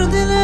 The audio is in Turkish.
gördüler